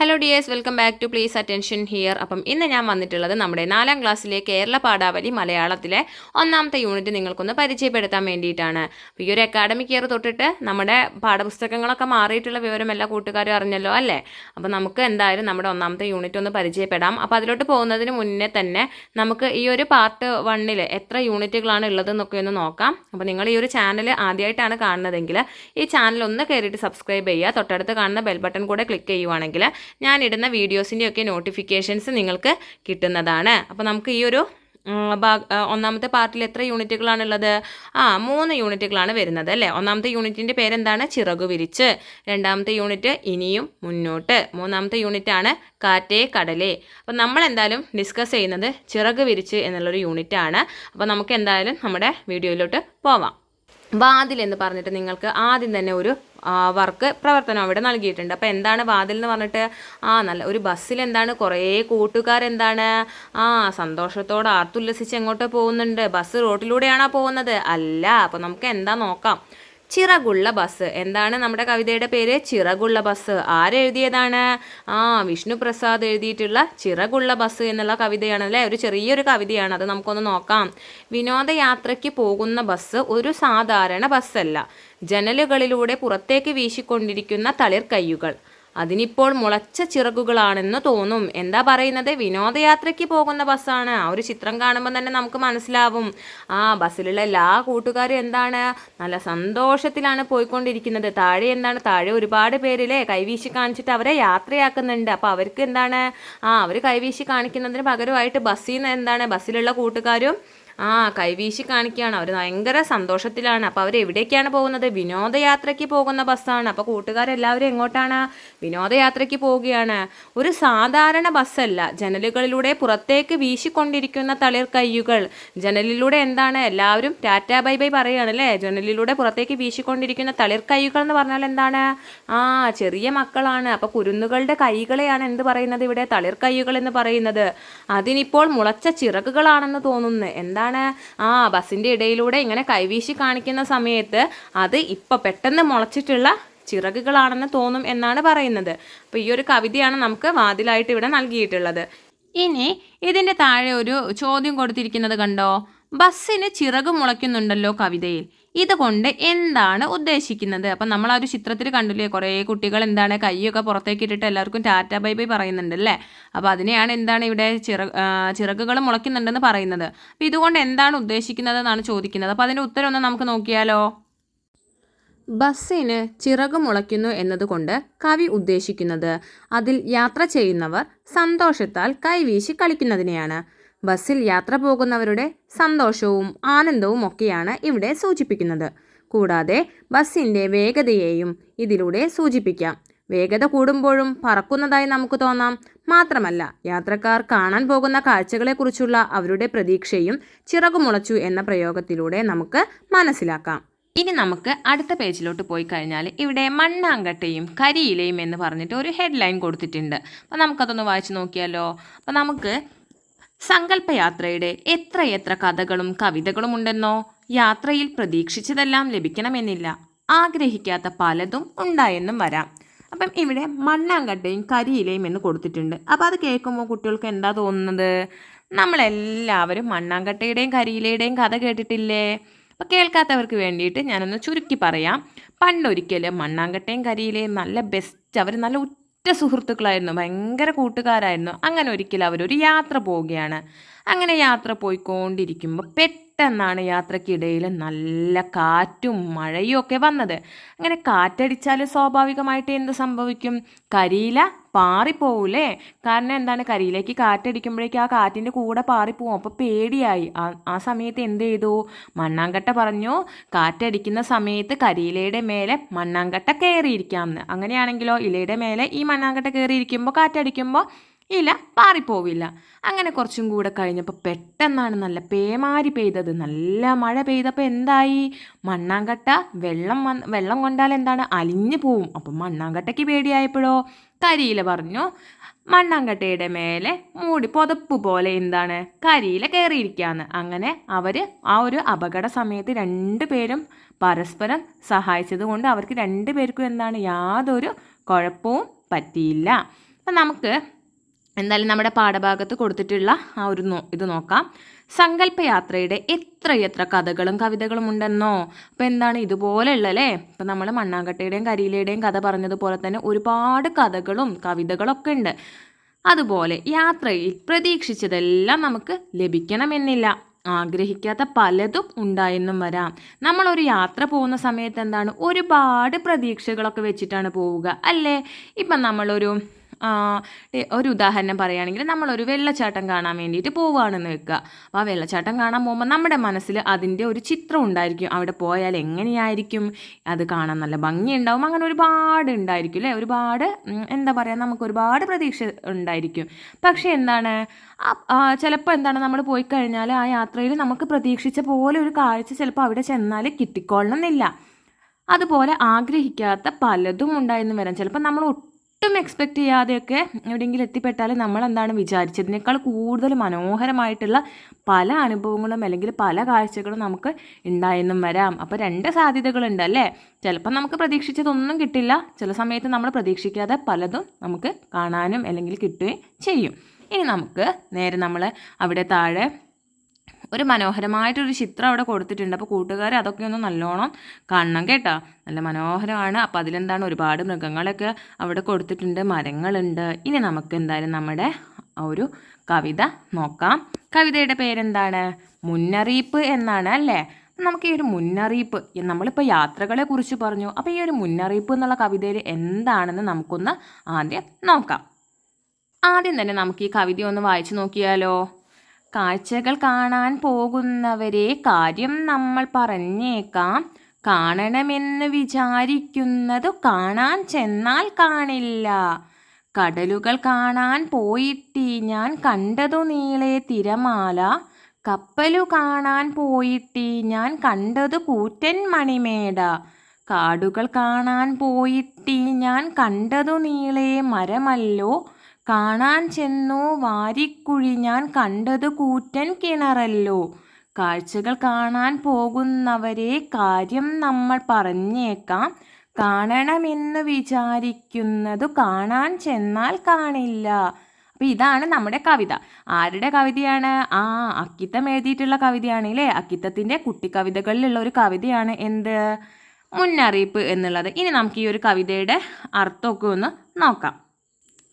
Hello dears welcome back to please attention here അപ്പം ഇന്ന് ഞാൻ വന്നിട്ടുള്ളത് നമ്മുടെ നാലാം ക്ലാസ്സിലെ കേരള പാഠാവലി മലയാളത്തിലെ ഒന്നാമത്തെ യൂണിറ്റ് നിങ്ങൾക്കൊന്ന് പരിചയപ്പെടുത്താൻ വേണ്ടിയിട്ടാണ്. ഈ ഒരു അക്കാഡമിക് ഇയർ തൊട്ടിട്ട് നമ്മുടെ പാഠപുസ്തകങ്ങളൊക്കെ മാറിയിട്ടുള്ള വിവരം എല്ലാ കൂട്ടുകാരും അറിഞ്ഞല്ലോ അല്ലേ? അപ്പം നമുക്ക് എന്തായാലും നമ്മുടെ ഒന്നാമത്തെ യൂണിറ്റ് ഒന്ന് പരിചയപ്പെടാം. അപ്പോൾ അതിലോട്ട് പോകുന്നതിന് മുന്നേ തന്നെ നമുക്ക് ഈ ഒരു പാർട്ട് വണ്ണിൽ എത്ര യൂണിറ്റുകളാണ് ഉള്ളതെന്നൊക്കെ ഒന്ന് നോക്കാം. അപ്പോൾ നിങ്ങൾ ഈ ഒരു ചാനൽ ആദ്യമായിട്ടാണ് കാണുന്നതെങ്കിൽ ഈ ചാനൽ ഒന്ന് കയറിയിട്ട് സബ്സ്ക്രൈബ് ചെയ്യുക. തൊട്ടടുത്ത് കാണുന്ന ബെൽ ബട്ടൺ കൂടെ ക്ലിക്ക് ചെയ്യുവാണെങ്കിൽ ഞാൻ ഇടുന്ന വീഡിയോസിന്റെയൊക്കെ നോട്ടിഫിക്കേഷൻസ് നിങ്ങൾക്ക് കിട്ടുന്നതാണ്. അപ്പോൾ നമുക്ക് ഈ ഒരു ഒന്നാമത്തെ പാർട്ടിൽ എത്ര യൂണിറ്റുകളാണുള്ളത്? ആ മൂന്ന് യൂണിറ്റുകളാണ് വരുന്നത് അല്ലേ? ഒന്നാമത്തെ യൂണിറ്റിന്റെ പേരെന്താണ്? ചിറകു വിരിച്ച്. രണ്ടാമത്തെ യൂണിറ്റ് ഇനിയും മുന്നോട്ട്. മൂന്നാമത്തെ യൂണിറ്റാണ് കാറ്റേ കടലേ. അപ്പോൾ നമ്മൾ എന്തായാലും ഡിസ്കസ് ചെയ്യുന്നത് ചിറക് വിരിച്ച് എന്നുള്ളൊരു യൂണിറ്റാണ്. അപ്പോൾ നമുക്ക് എന്തായാലും നമ്മുടെ വീഡിയോയിലോട്ട് പോവാം. വാതിൽ എന്ന് പറഞ്ഞിട്ട് നിങ്ങൾക്ക് ആദ്യം തന്നെ ഒരു വർക്ക് പ്രവർത്തനം അവിടെ നൽകിയിട്ടുണ്ട്. അപ്പോൾ എന്താണ് വാതിൽ എന്ന് പറഞ്ഞിട്ട്? ആ നല്ല ഒരു ബസ്സിൽ എന്താണ്? കുറേ കൂട്ടുകാരെന്താണ് ആ സന്തോഷത്തോടെ ആർത്തുല്ലസിച്ച് എങ്ങോട്ട് പോകുന്നുണ്ട്. ബസ് റോട്ടിലൂടെയാണോ പോകുന്നത്? അല്ല അപ്പോൾ നമുക്ക് എന്താ നോക്കാം. ചിറകുള്ള ബസ്. എന്താണ് നമ്മുടെ കവിതയുടെ പേര്? ചിറകുള്ള ബസ്. ആരെഴുതിയതാണ്? ആ വിഷ്ണു പ്രസാദ് എഴുതിയിട്ടുള്ള ചിറകുള്ള ബസ് എന്നുള്ള കവിതയാണ് അല്ലേ? ഒരു ചെറിയൊരു കവിതയാണ്. അത് നമുക്കൊന്ന് നോക്കാം. വിനോദയാത്രയ്ക്ക് പോകുന്ന ബസ് ഒരു സാധാരണ ബസ്സല്ല. ജനലുകളിലൂടെ പുറത്തേക്ക് വീശിക്കൊണ്ടിരിക്കുന്ന തളിർ കയ്യുകൾ അതിനിപ്പോൾ മുളച്ച ചിറകുകളാണെന്ന് തോന്നും. എന്താ പറയുന്നത്? വിനോദയാത്രയ്ക്ക് പോകുന്ന ബസ്സാണ്. ആ ഒരു ചിത്രം കാണുമ്പോൾ തന്നെ നമുക്ക് മനസ്സിലാവും. ആ ബസ്സിലുള്ള എല്ലാ കൂട്ടുകാരും എന്താണ്? നല്ല സന്തോഷത്തിലാണ് പോയിക്കൊണ്ടിരിക്കുന്നത്. താഴെ എന്താണ്? താഴെ ഒരുപാട് പേരിലെ കൈവീശി കാണിച്ചിട്ട് അവരെ യാത്രയാക്കുന്നുണ്ട്. അപ്പോൾ അവർക്ക് എന്താണ്? ആ അവർ കൈവീശി കാണിക്കുന്നതിന് പകരമായിട്ട് ബസ്സിൽ നിന്ന് എന്താണ്? ബസ്സിലുള്ള കൂട്ടുകാരും ആ കൈവീശി കാണിക്കുകയാണ്. അവർ ഭയങ്കര സന്തോഷത്തിലാണ്. അപ്പോൾ അവർ എവിടേക്കാണ് പോകുന്നത്? വിനോദയാത്രയ്ക്ക് പോകുന്ന ബസ്സാണ്. അപ്പോൾ കൂട്ടുകാരെല്ലാവരും എങ്ങോട്ടാണ്? വിനോദയാത്രയ്ക്ക് പോവുകയാണ്. ഒരു സാധാരണ ബസ്സല്ല. ജനലുകളിലൂടെ പുറത്തേക്ക് വീശിക്കൊണ്ടിരിക്കുന്ന തളിർ കയ്യുകൾ. ജനലിലൂടെ എന്താണ്? എല്ലാവരും ടാറ്റ ബൈ ബൈ പറയുകയാണ് അല്ലേ? ജനലിലൂടെ പുറത്തേക്ക് വീശിക്കൊണ്ടിരിക്കുന്ന തളിർ കയ്യുകൾ എന്ന് പറഞ്ഞാൽ എന്താണ്? ആ ചെറിയ മക്കളാണ്. അപ്പോൾ കുരുന്നുകളുടെ കൈകളെയാണ് എന്ത് പറയുന്നത് ഇവിടെ? തളിർ കയ്യുകൾ എന്ന് പറയുന്നത്. അതിനിപ്പോൾ മുളച്ച ചിറകുകളാണെന്ന് തോന്നുന്നു. എന്താണ് ആ ബസ്സിന്റെ ഇടയിലൂടെ ഇങ്ങനെ കൈവീശി കാണിക്കുന്ന സമയത്ത് അത് ഇപ്പം പെട്ടെന്ന് മുളച്ചിട്ടുള്ള ചിറകുകളാണെന്ന് തോന്നും എന്നാണ് പറയുന്നത്. അപ്പോൾ ഈ ഒരു കവിതയാണ് നമുക്ക് വാതിലായിട്ട് ഇവിടെ നൽകിയിട്ടുള്ളത്. ഇനി ഇതിന്റെ താഴെ ഒരു ചോദ്യം കൊടുത്തിരിക്കുന്നത് കണ്ടോ? ബസ്സിന് ചിറക് മുളയ്ക്കുന്നുണ്ടല്ലോ കവിതയിൽ. ഇതുകൊണ്ട് എന്താണ് ഉദ്ദേശിക്കുന്നത്? അപ്പം നമ്മൾ ആ ഒരു ചിത്രത്തിൽ കണ്ടില്ലേ കുറേ കുട്ടികൾ എന്താണ് കൈയൊക്കെ പുറത്തേക്ക് ഇട്ടിട്ട് എല്ലാവർക്കും ടാറ്റ ബൈ ബൈ പറയുന്നുണ്ട് അല്ലേ? അപ്പോൾ അതിനെയാണ് എന്താണ് ഇവിടെ ചിറ ചിറകുകൾ മുളയ്ക്കുന്നുണ്ടെന്ന് പറയുന്നത്. അപ്പം ഇതുകൊണ്ട് എന്താണ് ഉദ്ദേശിക്കുന്നത് എന്നാണ് ചോദിക്കുന്നത്. അപ്പോൾ അതിന്റെ ഉത്തരം ഒന്ന് നമുക്ക് നോക്കിയാലോ? ബസ്സിന് ചിറക് മുളയ്ക്കുന്നു എന്നതുകൊണ്ട് കവി ഉദ്ദേശിക്കുന്നത് അതിൽ യാത്ര ചെയ്യുന്നവർ സന്തോഷത്താൽ കൈവീശി കളിക്കുന്നതിനെയാണ്. ബസ്സിൽ യാത്ര പോകുന്നവരുടെ സന്തോഷവും ആനന്ദവും ഒക്കെയാണ് ഇവിടെ സൂചിപ്പിക്കുന്നത്. കൂടാതെ ബസ്സിന്റെ വേഗതയെയും ഇതിലൂടെ സൂചിപ്പിക്കാം. വേഗത കൂടുമ്പോഴും പറക്കുന്നതായി നമുക്ക് തോന്നാം. മാത്രമല്ല യാത്രക്കാർ കാണാൻ പോകുന്ന കാഴ്ചകളെക്കുറിച്ചുള്ള അവരുടെ പ്രതീക്ഷയും ചിറകുമുളച്ചു എന്ന പ്രയോഗത്തിലൂടെ നമുക്ക് മനസ്സിലാക്കാം. ഇനി നമുക്ക് അടുത്ത പേജിലോട്ട് പോയി കഴിഞ്ഞാൽ ഇവിടെ മണ്ണാങ്കട്ടയും കരിയിലയും എന്ന് പറഞ്ഞിട്ട് ഒരു ഹെഡ്ലൈൻ കൊടുത്തിട്ടുണ്ട്. അപ്പോൾ നമുക്കതൊന്ന് വായിച്ചു നോക്കിയാലോ? അപ്പോൾ നമുക്ക് സങ്കല്പയാത്രയുടെ എത്രയെത്ര കഥകളും കവിതകളും ഉണ്ടെന്നോ യാത്രയിൽ പ്രതീക്ഷിച്ചതെല്ലാം ലഭിക്കണമെന്നില്ല. ആഗ്രഹിക്കാത്ത പലതും ഉണ്ടായെന്നും വരാം. അപ്പം ഇവിടെ മണ്ണാങ്കട്ടയും കരിയിലയും എന്ന് കൊടുത്തിട്ടുണ്ട്. അപ്പം അത് കേൾക്കുമ്പോൾ കുട്ടികൾക്ക് എന്താ തോന്നുന്നത്? നമ്മളെല്ലാവരും മണ്ണാങ്കട്ടയുടെയും കരിയിലയുടെയും കഥ കേട്ടിട്ടില്ലേ? അപ്പോൾ കേൾക്കാത്തവർക്ക് വേണ്ടിയിട്ട് ഞാനൊന്ന് ചുരുക്കി പറയാം. പണ്ടൊരിക്കൽ മണ്ണാങ്കട്ടയും കരിയിലയും നല്ല ബെസ്റ്റ് അവർ നല്ല ഉറ്റ സുഹൃത്തുക്കളായിരുന്നു ഭയങ്കര കൂട്ടുകാരായിരുന്നു. അങ്ങനെ ഒരിക്കൽ അവരൊരു യാത്ര പോവുകയാണ്. അങ്ങനെ യാത്ര പോയിക്കൊണ്ടിരിക്കുമ്പോൾ പെട്ടെന്നാണ് യാത്രക്കിടയിൽ നല്ല കാറ്റും മഴയും ഒക്കെ വന്നത്. അങ്ങനെ കാറ്റടിച്ചാൽ സ്വാഭാവികമായിട്ട് എന്ത് സംഭവിക്കും? കരിയില പാറിപ്പോവൂലേ? കാരണം എന്താണ്? കരിയിലേക്ക് കാറ്റടിക്കുമ്പോഴേക്കും ആ കാറ്റിന്റെ കൂടെ പാറിപ്പോവും. അപ്പോൾ പേടിയായി. ആ സമയത്ത് എന്ത് ചെയ്തു? മണ്ണാങ്കട്ട പറഞ്ഞു കാറ്റടിക്കുന്ന സമയത്ത് കരിയിലയുടെ മേലെ മണ്ണാങ്കട്ട കയറിയിരിക്കാമെന്ന്. അങ്ങനെയാണെങ്കിലോ ഇലയുടെ മേലെ ഈ മണ്ണാങ്കട്ട കയറിയിരിക്കുമ്പോൾ കാറ്റടിക്കുമ്പോൾ ഇല പാറിപ്പോവില്ല. അങ്ങനെ കുറച്ചും കൂടെ കഴിഞ്ഞപ്പോൾ പെട്ടെന്നാണ് നല്ല പേമാരി പെയ്തത്. നല്ല മഴ പെയ്തപ്പോൾ എന്തായി? മണ്ണാങ്കട്ട വെള്ളം വെള്ളം കൊണ്ടാൽ എന്താണ്? അലിഞ്ഞു പോവും. അപ്പം മണ്ണാങ്കട്ടയ്ക്ക് പേടിയായപ്പോഴോ? കരിയില പറഞ്ഞു. മണ്ണാങ്കട്ടയുടെ മേലെ മൂടി പുതപ്പ് പോലെ എന്താണ്? കരിയില കയറിയിരിക്കുകയാണ്. അങ്ങനെ അവർ ആ ഒരു അപകട സമയത്ത് രണ്ടുപേരും പരസ്പരം സഹായിച്ചത് കൊണ്ട് അവർക്ക് രണ്ടുപേർക്കും എന്താണ് യാതൊരു കുഴപ്പവും പറ്റിയില്ല. അപ്പം നമുക്ക് എന്തായാലും നമ്മുടെ പാഠഭാഗത്ത് കൊടുത്തിട്ടുള്ള ആ ഒരു ഇത് നോക്കാം. സങ്കല്പയാത്രയുടെ എത്ര എത്ര കഥകളും കവിതകളും ഉണ്ടെന്നോ? അപ്പം എന്താണ് ഇതുപോലെയുള്ള അല്ലേ ഇപ്പം നമ്മൾ മണ്ണാങ്കട്ടയുടെയും കരിയിലയുടെയും കഥ പറഞ്ഞതുപോലെ തന്നെ ഒരുപാട് കഥകളും കവിതകളൊക്കെ ഉണ്ട്. അതുപോലെ യാത്രയിൽ പ്രതീക്ഷിച്ചതെല്ലാം നമുക്ക് ലഭിക്കണമെന്നില്ല. ആഗ്രഹിക്കാത്ത പലതും ഉണ്ടായെന്നും വരാം. നമ്മളൊരു യാത്ര പോകുന്ന സമയത്ത് എന്താണ് ഒരുപാട് പ്രതീക്ഷകളൊക്കെ വെച്ചിട്ടാണ് പോവുക അല്ലേ? ഇപ്പം നമ്മളൊരു ഒരു ഉദാഹരണം പറയുകയാണെങ്കിൽ നമ്മളൊരു വെള്ളച്ചാട്ടം കാണാൻ വേണ്ടിയിട്ട് പോവുകയാണെന്ന് വെക്കുക. അപ്പോൾ ആ വെള്ളച്ചാട്ടം കാണാൻ പോകുമ്പോൾ നമ്മുടെ മനസ്സിൽ അതിന്റെ ഒരു ചിത്രം ഉണ്ടായിരിക്കും. അവിടെ പോയാൽ എങ്ങനെയായിരിക്കും? അത് കാണാൻ നല്ല ഭംഗിയുണ്ടാവും. അങ്ങനെ ഒരുപാട് ഉണ്ടായിരിക്കും അല്ലേ? ഒരുപാട് എന്താ പറയുക നമുക്ക് ഒരുപാട് പ്രതീക്ഷ ഉണ്ടായിരിക്കും. പക്ഷേ എന്താണ് ചിലപ്പോൾ എന്താണ് നമ്മൾ പോയി കഴിഞ്ഞാൽ ആ യാത്രയിൽ നമുക്ക് പ്രതീക്ഷിച്ച പോലെ ഒരു കാഴ്ച ചിലപ്പോൾ അവിടെ ചെന്നാൽ കിട്ടിക്കൊള്ളണമെന്നില്ല. അതുപോലെ ആഗ്രഹിക്കാത്ത പലതും ഉണ്ടായെന്ന് വരാം. ചിലപ്പോൾ നമ്മൾ ഒട്ടും എക്സ്പെക്റ്റ് ചെയ്യാതെയൊക്കെ എവിടെയെങ്കിലും എത്തിപ്പെട്ടാൽ നമ്മൾ എന്താണ് വിചാരിച്ചതിനേക്കാൾ കൂടുതൽ മനോഹരമായിട്ടുള്ള പല അനുഭവങ്ങളും അല്ലെങ്കിൽ പല കാഴ്ചകളും നമുക്ക് ഉണ്ടായെന്നും വരാം. അപ്പോൾ രണ്ട് സാധ്യതകളുണ്ട് അല്ലേ? ചിലപ്പോൾ നമുക്ക് പ്രതീക്ഷിച്ചതൊന്നും കിട്ടില്ല. ചില സമയത്ത് നമ്മൾ പ്രതീക്ഷിക്കാതെ പലതും നമുക്ക് കാണാനും അല്ലെങ്കിൽ കിട്ടുകയും ചെയ്യും. ഇനി നമുക്ക് നേരെ നമ്മൾ അവിടെ താഴെ ഒരു മനോഹരമായിട്ടൊരു ചിത്രം അവിടെ കൊടുത്തിട്ടുണ്ട്. അപ്പോൾ കൂട്ടുകാർ അതൊക്കെ ഒന്ന് നല്ലോണം കാണണം കേട്ടോ. നല്ല മനോഹരമാണ്. അപ്പോൾ അതിലെന്താണ്? ഒരുപാട് മൃഗങ്ങളൊക്കെ അവിടെ കൊടുത്തിട്ടുണ്ട്. മരങ്ങളുണ്ട്. ഇനി നമുക്ക് എന്തായാലും നമ്മുടെ ഒരു കവിത നോക്കാം. കവിതയുടെ പേരെന്താണ്? മുന്നറിയിപ്പ് എന്നാണ് അല്ലേ? നമുക്ക് ഈ ഒരു മുന്നറിയിപ്പ് നമ്മളിപ്പോൾ യാത്രകളെ കുറിച്ച് പറഞ്ഞു. അപ്പോൾ ഈ ഒരു മുന്നറിയിപ്പ് എന്നുള്ള കവിതയിൽ എന്താണെന്ന് നമുക്കൊന്ന് ആദ്യം നോക്കാം. ആദ്യം തന്നെ നമുക്ക് ഈ കവിത ഒന്ന് വായിച്ചു നോക്കിയാലോ? കാഴ്ചകൾ കാണാൻ പോകുന്നവരെ കാര്യം നമ്മൾ പറഞ്ഞേക്കാം. കാണണമെന്ന് വിചാരിക്കുന്നതു കാണാൻ ചെന്നാൽ കാണില്ല. കടലുകൾ കാണാൻ പോയിട്ടി ഞാൻ കണ്ടതു നീളെ തിരമാല. കപ്പലു കാണാൻ പോയിട്ടി ഞാൻ കണ്ടതു കൂറ്റൻ മണിമേട. കാടുകൾ കാണാൻ പോയിട്ടി ഞാൻ കണ്ടതു നീളെ മരമല്ലോ. കാണാൻ ചെന്നു? വാരിക്കുഴി ഞാൻ കണ്ടത് കൂറ്റൻ കിണറല്ലോ. കാഴ്ചകൾ കാണാൻ പോകുന്നവരെ കാര്യം നമ്മൾ പറഞ്ഞേക്കാം. കാണണമെന്ന് വിചാരിക്കുന്നതു കാണാൻ ചെന്നാൽ കാണില്ല. അപ്പോൾ ഇതാണ് നമ്മുടെ കവിത. ആരുടെ കവിതയാണ്? ആ അക്കിത്തം എഴുതിയിട്ടുള്ള കവിതയാണ് അല്ലേ അക്കിത്തത്തിന്റെ കുട്ടിക്കവിതകളിലുള്ള ഒരു കവിതയാണ് എന്ത്? മുന്നറിയിപ്പ് എന്നുള്ളത്. ഇനി നമുക്ക് ഈ ഒരു കവിതയുടെ അർത്ഥമൊക്കെ ഒന്ന് നോക്കാം.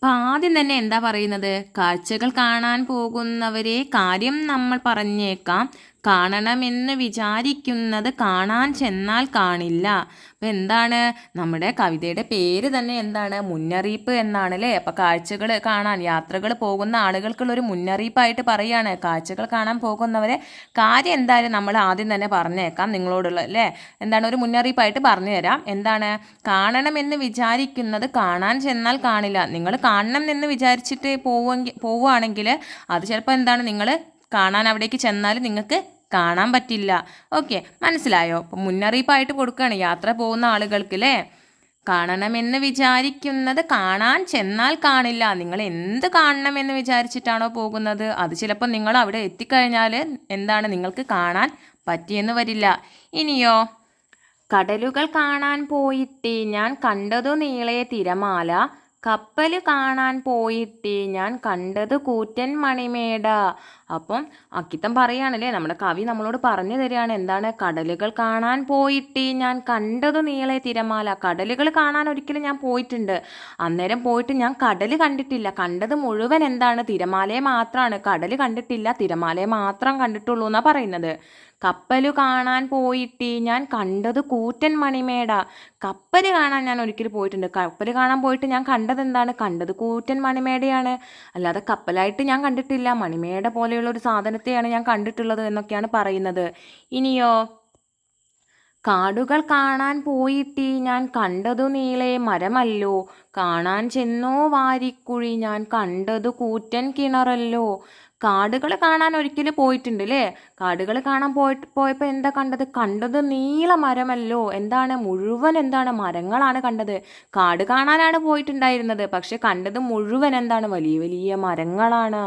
അപ്പം ആദ്യം തന്നെ എന്താ പറയുന്നത്? കാഴ്ചകൾ കാണാൻ പോകുന്നവരെ കാര്യം നമ്മൾ പറഞ്ഞേക്കാം. കാണണമെന്ന് വിചാരിക്കുന്നത് കാണാൻ ചെന്നാൽ കാണില്ല. അപ്പം എന്താണ്? നമ്മുടെ കവിതയുടെ പേര് തന്നെ എന്താണ്? മുന്നറിയിപ്പ് എന്നാണ് അല്ലേ അപ്പം കാഴ്ചകൾ കാണാൻ യാത്രകൾ പോകുന്ന ആളുകൾക്കുള്ള ഒരു മുന്നറിയിപ്പായിട്ട് പറയുകയാണ് കാഴ്ചകൾ കാണാൻ പോകുന്നവരെ കാര്യം എന്തായാലും നമ്മൾ ആദ്യം തന്നെ പറഞ്ഞേക്കാം നിങ്ങളോടുള്ള അല്ലേ? എന്താണ്? ഒരു മുന്നറിയിപ്പായിട്ട് പറഞ്ഞു തരാം എന്താണ്? കാണണമെന്ന് വിചാരിക്കുന്നത് കാണാൻ ചെന്നാൽ കാണില്ല. നിങ്ങൾ കാണണം എന്ന് വിചാരിച്ചിട്ട് പോവുമെങ്കിൽ പോവുകയാണെങ്കിൽ അത് ചിലപ്പോൾ എന്താണ്? നിങ്ങൾ കാണാൻ അവിടേക്ക് ചെന്നാൽ നിങ്ങൾക്ക് കാണാൻ പറ്റില്ല. ഓക്കെ മനസ്സിലായോ? അപ്പം മുന്നറിയിപ്പായിട്ട് കൊടുക്കുകയാണ് യാത്ര പോകുന്ന ആളുകൾക്ക് അല്ലേ കാണണമെന്ന് വിചാരിക്കുന്നത് കാണാൻ ചെന്നാൽ കാണില്ല. നിങ്ങൾ എന്ത് കാണണമെന്ന് വിചാരിച്ചിട്ടാണോ പോകുന്നത്? അത് ചിലപ്പോൾ നിങ്ങൾ അവിടെ എത്തിക്കഴിഞ്ഞാൽ എന്താണ് നിങ്ങൾക്ക് കാണാൻ പറ്റിയെന്ന് വരില്ല. ഇനിയോ? കടലുകൾ കാണാൻ പോയിട്ട് ഞാൻ കണ്ടതു നീളെ തിരമാല. കപ്പൽ കാണാൻ പോയിട്ട് ഞാൻ കണ്ടത് കൂറ്റൻ മണിമേട. അപ്പം അക്കിത്തം പറയുകയാണല്ലേ നമ്മുടെ കവി നമ്മളോട് പറഞ്ഞു തരികയാണ് എന്താണ് കടലുകൾ കാണാൻ പോയിട്ട് ഞാൻ കണ്ടത് നീളെ തിരമാല. കടലുകൾ കാണാൻ ഒരിക്കലും ഞാൻ പോയിട്ടുണ്ട്. അന്നേരം പോയിട്ട് ഞാൻ കടൽ കണ്ടിട്ടില്ല. കണ്ടത് മുഴുവൻ എന്താണ് തിരമാലയെ മാത്രമാണ് കടൽ കണ്ടിട്ടില്ല തിരമാലയെ മാത്രം കണ്ടിട്ടുള്ളൂ എന്നാണ് പറയുന്നത്. കപ്പൽ കാണാൻ പോയിട്ട് ഞാൻ കണ്ടത് കൂറ്റൻ മണിമേട. കപ്പൽ കാണാൻ ഞാൻ ഒരിക്കൽ പോയിട്ടുണ്ട്. കപ്പൽ കാണാൻ പോയിട്ട് ഞാൻ കണ്ടത് എന്താണ്? കണ്ടത് കൂറ്റൻ മണിമേടയാണ്. അല്ലാതെ കപ്പലായിട്ട് ഞാൻ കണ്ടിട്ടില്ല. മണിമേട പോലെയുള്ള ഒരു സാധനത്തെയാണ് ഞാൻ കണ്ടിട്ടുള്ളത് എന്നൊക്കെയാണ് പറയുന്നത്. ഇനിയോ? കാടുകൾ കാണാൻ പോയിട്ട് ഞാൻ കണ്ടതു നീളെ മരമല്ലോ. കാണാൻ ചെന്നോ വാരിക്കുഴി ഞാൻ കണ്ടതു കൂറ്റൻ കിണറല്ലോ. കാടുകൾ കാണാൻ ഒരിക്കലും പോയിട്ടുണ്ട് അല്ലേ കാടുകൾ കാണാൻ പോയിട്ട് പോയപ്പോൾ എന്താ കണ്ടത്? കണ്ടത് നീല മരമല്ലോ. എന്താണ്? മുഴുവൻ എന്താണ്? മരങ്ങളാണ് കണ്ടത്. കാട് കാണാനാണ് പോയിട്ടുണ്ടായിരുന്നത്. പക്ഷെ കണ്ടത് മുഴുവൻ എന്താണ്? വലിയ വലിയ മരങ്ങളാണ്.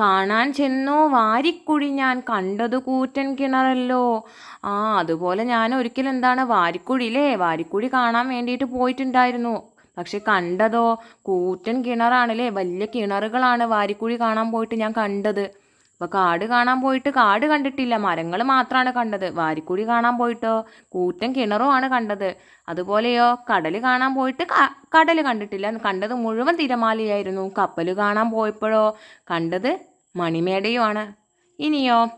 കാണാൻ ചെന്നോ? വാരിക്കുഴി ഞാൻ കണ്ടത് കൂറ്റൻ കിണറല്ലോ. ആ അതുപോലെ ഞാൻ ഒരിക്കലും എന്താണ്? വാരിക്കുഴി അല്ലേ വാരിക്കുഴി കാണാൻ വേണ്ടിയിട്ട് പോയിട്ടുണ്ടായിരുന്നു. പക്ഷെ കണ്ടതോ? കൂറ്റൻ കിണറാണല്ലേ? വലിയ കിണറുകളാണ് വാരിക്കുഴി കാണാൻ പോയിട്ട് ഞാൻ കണ്ടത്. അപ്പോൾ കാട് കാണാൻ പോയിട്ട് കാട് കണ്ടിട്ടില്ല. മരങ്ങൾ മാത്രമാണ് കണ്ടത്. വാരിക്കുഴി കാണാൻ പോയിട്ടോ? കൂറ്റൻ കിണറുമാണ് കണ്ടത്. അതുപോലെയോ? കടൽ കാണാൻ പോയിട്ട് കടൽ കണ്ടിട്ടില്ല. കണ്ടത് മുഴുവൻ തിരമാലയായിരുന്നു. കപ്പൽ കാണാൻ പോയപ്പോഴോ? കണ്ടത് മണിമേടയുമാണ്. ഇനിയോ?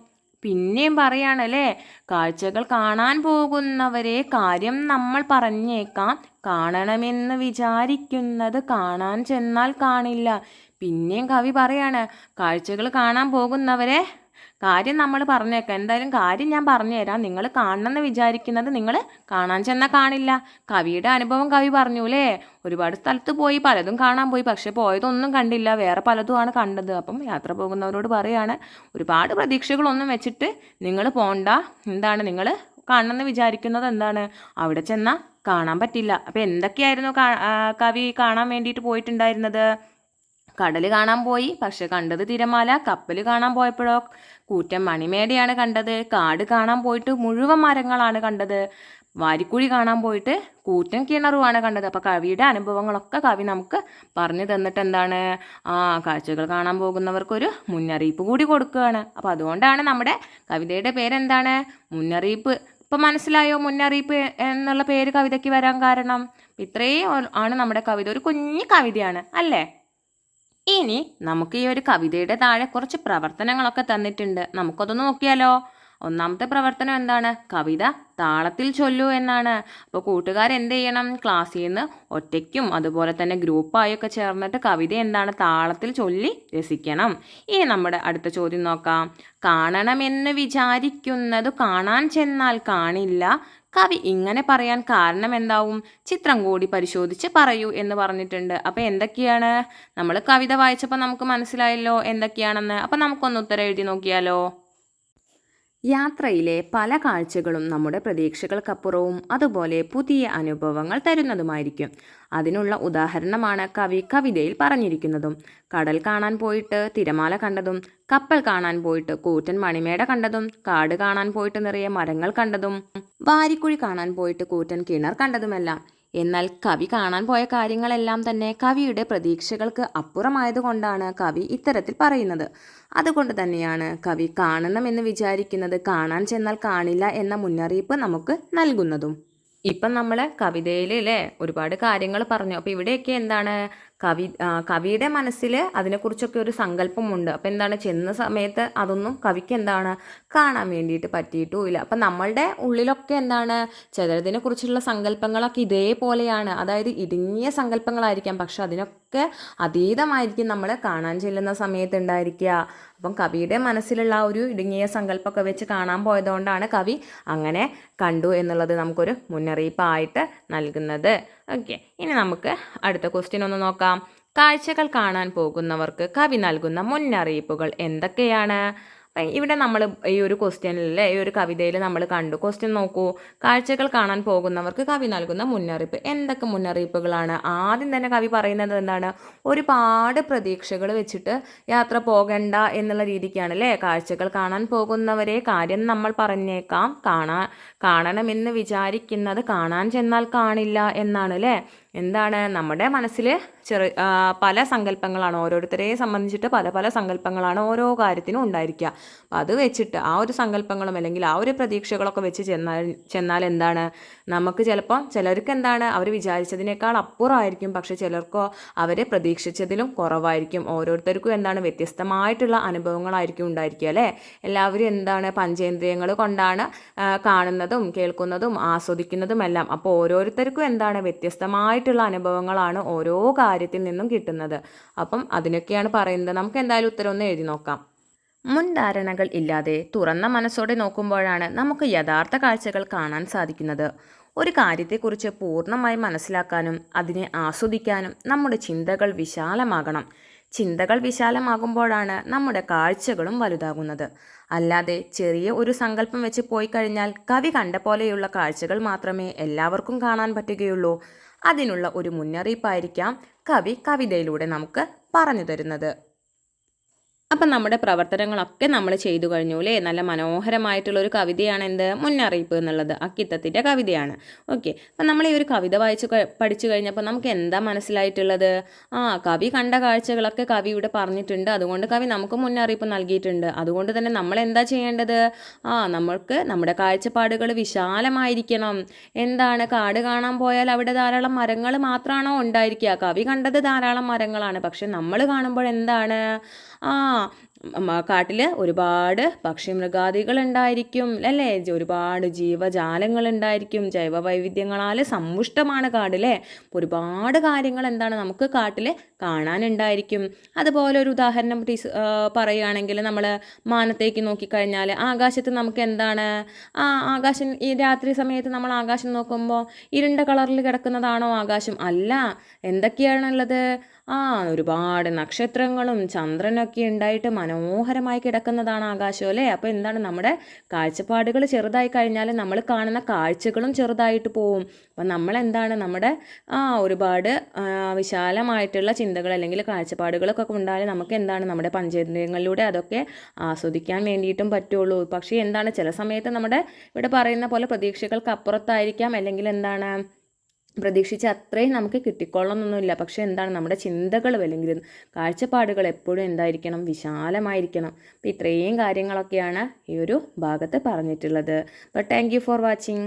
പിന്നെയും പറയാണല്ലേ കാഴ്ചകൾ കാണാൻ പോകുന്നവരെ കാര്യം നമ്മൾ പറഞ്ഞേക്കാം. കാണണമെന്ന് വിചാരിക്കുന്നത് കാണാൻ ചെന്നാൽ കാണില്ല. പിന്നെയും കവി പറയാണ് കാഴ്ചകൾ കാണാൻ പോകുന്നവരെ കാര്യം നമ്മൾ പറഞ്ഞേക്കാം. എന്തായാലും കാര്യം ഞാൻ പറഞ്ഞു തരാം നിങ്ങൾ കാണണമെന്ന് വിചാരിക്കുന്നത് നിങ്ങൾ കാണാൻ ചെന്നാൽ കാണില്ല. കവിയുടെ അനുഭവം കവി പറഞ്ഞു അല്ലേ ഒരുപാട് സ്ഥലത്ത് പോയി പലതും കാണാൻ പോയി. പക്ഷേ പോയതൊന്നും കണ്ടില്ല. വേറെ പലതുമാണ് കണ്ടത്. അപ്പം യാത്ര പോകുന്നവരോട് പറയാണ് ഒരുപാട് പ്രതീക്ഷകളൊന്നും വെച്ചിട്ട് നിങ്ങൾ പോണ്ട. എന്താണ് നിങ്ങൾ കാണണമെന്ന് വിചാരിക്കുന്നത് എന്താണ്? അവിടെ ചെന്നാൽ കാണാൻ പറ്റില്ല. അപ്പം എന്തൊക്കെയായിരുന്നു കവി കാണാൻ വേണ്ടിയിട്ട് പോയിട്ടുണ്ടായിരുന്നത്? കടൽ കാണാൻ പോയി. പക്ഷെ കണ്ടത് തിരമാല. കപ്പൽ കാണാൻ പോയപ്പോഴോ കൂറ്റൻ മണിമേടയാണ് കണ്ടത്. കാട് കാണാൻ പോയിട്ട് മുഴുവൻ മരങ്ങളാണ് കണ്ടത്. വാരിക്കുഴി കാണാൻ പോയിട്ട് കൂറ്റൻ കിണറുമാണ് കണ്ടത്. അപ്പോൾ കവിയുടെ അനുഭവങ്ങളൊക്കെ കവി നമുക്ക് പറഞ്ഞു തന്നിട്ട് എന്താണ്? ആ കാഴ്ചകൾ കാണാൻ പോകുന്നവർക്കൊരു മുന്നറിയിപ്പ് കൂടി കൊടുക്കുകയാണ്. അപ്പോൾ അതുകൊണ്ടാണ് നമ്മുടെ കവിതയുടെ പേരെന്താണ്? മുന്നറിയിപ്പ്. ഇപ്പം മനസ്സിലായോ? മുന്നറിയിപ്പ് എന്നുള്ള പേര് കവിതയ്ക്ക് വരാൻ കാരണം. ഇത്രയും ആണ് നമ്മുടെ കവിത. ഒരു കുഞ്ഞു കവിതയാണ് അല്ലേ? ഇനി നമുക്ക് ഈ ഒരു കവിതയുടെ താഴെ കുറച്ച് പ്രവർത്തനങ്ങളൊക്കെ തന്നിട്ടുണ്ട്. നമുക്കതൊന്ന് നോക്കിയാലോ? ഒന്നാമത്തെ പ്രവർത്തനം എന്താണ്? കവിത താളത്തിൽ ചൊല്ലു എന്നാണ്. അപ്പോൾ കൂട്ടുകാർ എന്ത് ചെയ്യണം? ക്ലാസ്സിൽ നിന്ന് ഒറ്റയ്ക്കും അതുപോലെ തന്നെ ഗ്രൂപ്പായൊക്കെ ചേർന്നിട്ട് കവിത എന്താണ്? താളത്തിൽ ചൊല്ലി രസിക്കണം. ഇനി നമ്മുടെ അടുത്ത ചോദ്യം നോക്കാം. കാണണമെന്ന് വിചാരിക്കുന്നത് കാണാൻ ചെന്നാൽ കാണില്ല. കവി ഇങ്ങനെ പറയാൻ കാരണം എന്താവും? ചിത്രം കൂടി പരിശോധിച്ച് പറയൂ എന്ന് പറഞ്ഞിട്ടുണ്ട്. അപ്പോൾ എന്തൊക്കെയാണ്? നമ്മൾ കവിത വായിച്ചപ്പോൾ നമുക്ക് മനസ്സിലായല്ലോ എന്തൊക്കെയാണെന്ന്. അപ്പോൾ നമുക്കൊന്ന് ഉത്തരം എഴുതി നോക്കിയാലോ? യാത്രയിലെ പല കാഴ്ചകളും നമ്മുടെ പ്രതീക്ഷകൾക്കപ്പുറവും അതുപോലെ പുതിയ അനുഭവങ്ങൾ തരുന്നതുമായിരിക്കും. അതിനുള്ള ഉദാഹരണമാണ് കവി കവിതയിൽ പറഞ്ഞിരിക്കുന്നതും. കടൽ കാണാൻ പോയിട്ട് തിരമാല കണ്ടതും കപ്പൽ കാണാൻ പോയിട്ട് കൂറ്റൻ മണിമേട കണ്ടതും കാട് കാണാൻ പോയിട്ട് നിറയെ മരങ്ങൾ കണ്ടതും വാരിക്കുഴി കാണാൻ പോയിട്ട് കൂറ്റൻ കിണർ കണ്ടതുമെല്ലാം. എന്നാൽ കവി കാണാൻ പോയ കാര്യങ്ങളെല്ലാം തന്നെ കവിയുടെ പ്രതീക്ഷകൾക്ക് അപ്പുറമായതുകൊണ്ടാണ് കവി ഇത്തരത്തിൽ പറയുന്നത്. അതുകൊണ്ട് തന്നെയാണ് കവി കാണണം എന്ന് വിചാരിക്കുന്നത് കാണാൻ ചെന്നാൽ കാണില്ല എന്ന മുന്നറിയിപ്പ് നമുക്ക് നൽകുന്നതും. ഇപ്പം നമ്മൾ കവിതയിൽ അല്ലേ ഒരുപാട് കാര്യങ്ങൾ പറഞ്ഞു. അപ്പോൾ ഇവിടെയൊക്കെ എന്താണ് കവി കവിയുടെ മനസ്സിൽ അതിനെക്കുറിച്ചൊക്കെ ഒരു സങ്കല്പമുണ്ട്. അപ്പം എന്താണ്? ചെന്ന സമയത്ത് അതൊന്നും കവിക്ക് എന്താണ്? കാണാൻ വേണ്ടിയിട്ട് പറ്റിയിട്ടുമില്ല. അപ്പം നമ്മളുടെ ഉള്ളിലൊക്കെ എന്താണ്? ചിലതിനെ കുറിച്ചുള്ള സങ്കല്പങ്ങളൊക്കെ ഇതേപോലെയാണ്. അതായത് ഇടുങ്ങിയ സങ്കല്പങ്ങളായിരിക്കാം. പക്ഷെ അതിനൊക്കെ അതീതമായിരിക്കും നമ്മൾ കാണാൻ ചെല്ലുന്ന സമയത്ത് ഉണ്ടായിരിക്കുക. അപ്പം കവിയുടെ മനസ്സിലുള്ള ആ ഒരു ഇടുങ്ങിയ സങ്കല്പമൊക്കെ വെച്ച് കാണാൻ പോയതുകൊണ്ടാണ് കവി അങ്ങനെ കണ്ടു എന്നുള്ളത് നമുക്കൊരു മുന്നറിയിപ്പായിട്ട് നൽകുന്നത്. ഓക്കെ ഇനി നമുക്ക് അടുത്ത ക്വസ്റ്റ്യൻ ഒന്ന് നോക്കാം. കാഴ്ചകൾ കാണാൻ പോകുന്നവർക്ക് കവി നൽകുന്ന മുന്നറിയിപ്പുകൾ എന്തൊക്കെയാണ്? ഇവിടെ നമ്മൾ ഈ ഒരു ക്വസ്റ്റ്യനിൽ ഈ ഒരു കവിതയിൽ നമ്മൾ കണ്ടു. ക്വസ്റ്റ്യൻ നോക്കൂ. കാഴ്ചകൾ കാണാൻ പോകുന്നവർക്ക് കവി നൽകുന്ന മുന്നറിയിപ്പ്. എന്തൊക്കെ മുന്നറിയിപ്പുകളാണ്? ആദ്യം തന്നെ കവി പറയുന്നത് എന്താണ്? ഒരുപാട് പ്രതീക്ഷകൾ വെച്ചിട്ട് യാത്ര പോകണ്ട എന്നുള്ള രീതിക്കാണ് അല്ലേ കാഴ്ചകൾ കാണാൻ പോകുന്നവരെ കാര്യം നമ്മൾ പറഞ്ഞേക്കാം. കാണാൻ കാണണമെന്ന് വിചാരിക്കുന്നത് കാണാൻ ചെന്നാൽ കാണില്ല എന്നാണ് അല്ലേ എന്താണ്? നമ്മുടെ മനസ്സിൽ ചെറു പല സങ്കല്പങ്ങളാണ് ഓരോരുത്തരെ സംബന്ധിച്ചിട്ട് പല പല സങ്കല്പങ്ങളാണ് ഓരോ കാര്യത്തിനും ഉണ്ടായിരിക്കുക. അപ്പോൾ അത് വെച്ചിട്ട് ആ ഒരു സങ്കല്പങ്ങളും അല്ലെങ്കിൽ ആ ഒരു പ്രതീക്ഷകളൊക്കെ വെച്ച് ചെന്നാൽ ചെന്നാൽ എന്താണ്? നമുക്ക് ചിലപ്പോൾ ചിലർക്ക് എന്താണ്? അവർ വിചാരിച്ചതിനേക്കാൾ അപ്പുറമായിരിക്കും പക്ഷെ ചിലർക്കോ അവരെ പ്രതീക്ഷിച്ചതിലും കുറവായിരിക്കും. ഓരോരുത്തർക്കും എന്താണ്? വ്യത്യസ്തമായിട്ടുള്ള അനുഭവങ്ങളായിരിക്കും ഉണ്ടായിരിക്കുക അല്ലേ? എല്ലാവരും എന്താണ്? പഞ്ചേന്ദ്രിയങ്ങൾ കൊണ്ടാണ് കാണുന്നതും കേൾക്കുന്നതും ആസ്വദിക്കുന്നതും എല്ലാം അപ്പോൾ ഓരോരുത്തർക്കും എന്താണ്? വ്യത്യസ്തമായിട്ടുള്ള അനുഭവങ്ങളാണ് ഓരോ കാര്യത്തിൽ നിന്നും കിട്ടുന്നത്. അപ്പം അതിനൊക്കെയാണ് പറയുന്നത്. നമുക്ക് എന്തായാലും ഉത്തരം ഒന്ന് എഴുതി നോക്കാം. മുൻധാരണകൾ ഇല്ലാതെ തുറന്ന മനസ്സോടെ നോക്കുമ്പോഴാണ് നമുക്ക് യഥാർത്ഥ കാഴ്ചകൾ കാണാൻ സാധിക്കുന്നത്. ഒരു കാര്യത്തെക്കുറിച്ച് പൂർണമായി മനസ്സിലാക്കാനും അതിനെ ആസ്വദിക്കാനും നമ്മുടെ ചിന്തകൾ വിശാലമാകണം. ചിന്തകൾ വിശാലമാകുമ്പോഴാണ് നമ്മുടെ കാഴ്ചകളും വലുതാകുന്നത്. അല്ലാതെ ചെറിയ ഒരു സങ്കല്പം വെച്ച് പോയി കഴിഞ്ഞാൽ കവി കണ്ട പോലെയുള്ള കാഴ്ചകൾ മാത്രമേ എല്ലാവർക്കും കാണാൻ പറ്റുകയുള്ളൂ. അതിനുള്ള ഒരു മുന്നറിയിപ്പായിരിക്കാം കവി കവിതയിലൂടെ നമുക്ക് പറഞ്ഞു തരുന്നത്. അപ്പം നമ്മുടെ പ്രവർത്തനങ്ങളൊക്കെ നമ്മൾ ചെയ്തു കഴിഞ്ഞു അല്ലേ? നല്ല മനോഹരമായിട്ടുള്ള ഒരു കവിതയാണ് എന്ത്? മുന്നറിയിപ്പ് എന്നുള്ളത്. അക്കിത്തത്തിന്റെ കവിതയാണ്. ഓക്കെ അപ്പം നമ്മൾ ഈ ഒരു കവിത വായിച്ചു പഠിച്ചു കഴിഞ്ഞപ്പോൾ നമുക്ക് എന്താ മനസ്സിലായിട്ടുള്ളത്? ആ കവി കണ്ട കാഴ്ചകളൊക്കെ കവി ഇവിടെ പറഞ്ഞിട്ടുണ്ട്. അതുകൊണ്ട് കവി നമുക്ക് മുന്നറിയിപ്പ് നൽകിയിട്ടുണ്ട്. അതുകൊണ്ട് തന്നെ നമ്മൾ എന്താ ചെയ്യേണ്ടത്? ആ നമ്മൾക്ക് നമ്മുടെ കാഴ്ചപ്പാടുകൾ വിശാലമായിരിക്കണം. എന്താണ്? കാട് കാണാൻ പോയാൽ അവിടെ ധാരാളം മരങ്ങൾ മാത്രമാണോ ഉണ്ടായിരിക്കുക? കവി കണ്ടത് ധാരാളം മരങ്ങളാണ്. പക്ഷെ നമ്മൾ കാണുമ്പോൾ എന്താണ്? ആ കാട്ടിൽ ഒരുപാട് പക്ഷിമൃഗാദികൾ ഉണ്ടായിരിക്കും അല്ലേ ഒരുപാട് ജീവജാലങ്ങൾ ഉണ്ടായിരിക്കും ജൈവ വൈവിധ്യങ്ങളാൽ സമ്പുഷ്ടമാണ് കാട് ഒരുപാട് കാര്യങ്ങൾ എന്താണ് നമുക്ക് കാട്ടിൽ കാണാനുണ്ടായിരിക്കും. അതുപോലെ ഒരു ഉദാഹരണം ടീസ് പറയുകയാണെങ്കിൽ നമ്മൾ മാനത്തേക്ക് നോക്കിക്കഴിഞ്ഞാൽ ആകാശത്ത് നമുക്ക് എന്താണ്? ആ ആകാശം ഈ രാത്രി സമയത്ത് നമ്മൾ ആകാശം നോക്കുമ്പോൾ ഇരുണ്ട കളറിൽ കിടക്കുന്നതാണോ ആകാശം? അല്ല. എന്തൊക്കെയാണുള്ളത്? ആ ഒരുപാട് നക്ഷത്രങ്ങളും ചന്ദ്രനൊക്കെ ഉണ്ടായിട്ട് മനോഹരമായി കിടക്കുന്നതാണ് ആകാശം അല്ലേ? അപ്പോൾ എന്താണ് നമ്മുടെ കാഴ്ചപ്പാടുകൾ ചെറുതായി കഴിഞ്ഞാൽ നമ്മൾ കാണുന്ന കാഴ്ചകളും ചെറുതായിട്ട് പോവും. അപ്പം നമ്മളെന്താണ് നമ്മുടെ ആ ഒരുപാട് വിശാലമായിട്ടുള്ള ചിന്തകൾ അല്ലെങ്കിൽ കാഴ്ചപ്പാടുകളൊക്കെ ഉണ്ടായാൽ നമുക്ക് എന്താണ് നമ്മുടെ പഞ്ചേന്ദ്രിയങ്ങളിലൂടെ അതൊക്കെ ആസ്വദിക്കാൻ വേണ്ടിയിട്ടും പറ്റുള്ളൂ. പക്ഷേ എന്താണ് ചില സമയത്ത് നമ്മുടെ ഇവിടെ പറയുന്ന പോലെ പ്രതീക്ഷകൾക്ക് അപ്പുറത്തായിരിക്കാം. അല്ലെങ്കിൽ എന്താണ് പ്രതീക്ഷിച്ച അത്രയും നമുക്ക് കിട്ടിക്കൊള്ളണമെന്നൊന്നുമില്ല പക്ഷേ എന്താണ് നമ്മുടെ ചിന്തകൾ അല്ലെങ്കിൽ കാഴ്ചപ്പാടുകൾ എപ്പോഴും എന്തായിരിക്കണം? വിശാലമായിരിക്കണം. അപ്പോൾ ഇത്രയും കാര്യങ്ങളൊക്കെയാണ് ഈ ഒരു ഭാഗത്ത് പറഞ്ഞിട്ടുള്ളത്. അപ്പോൾ താങ്ക് ഫോർ വാച്ചിങ്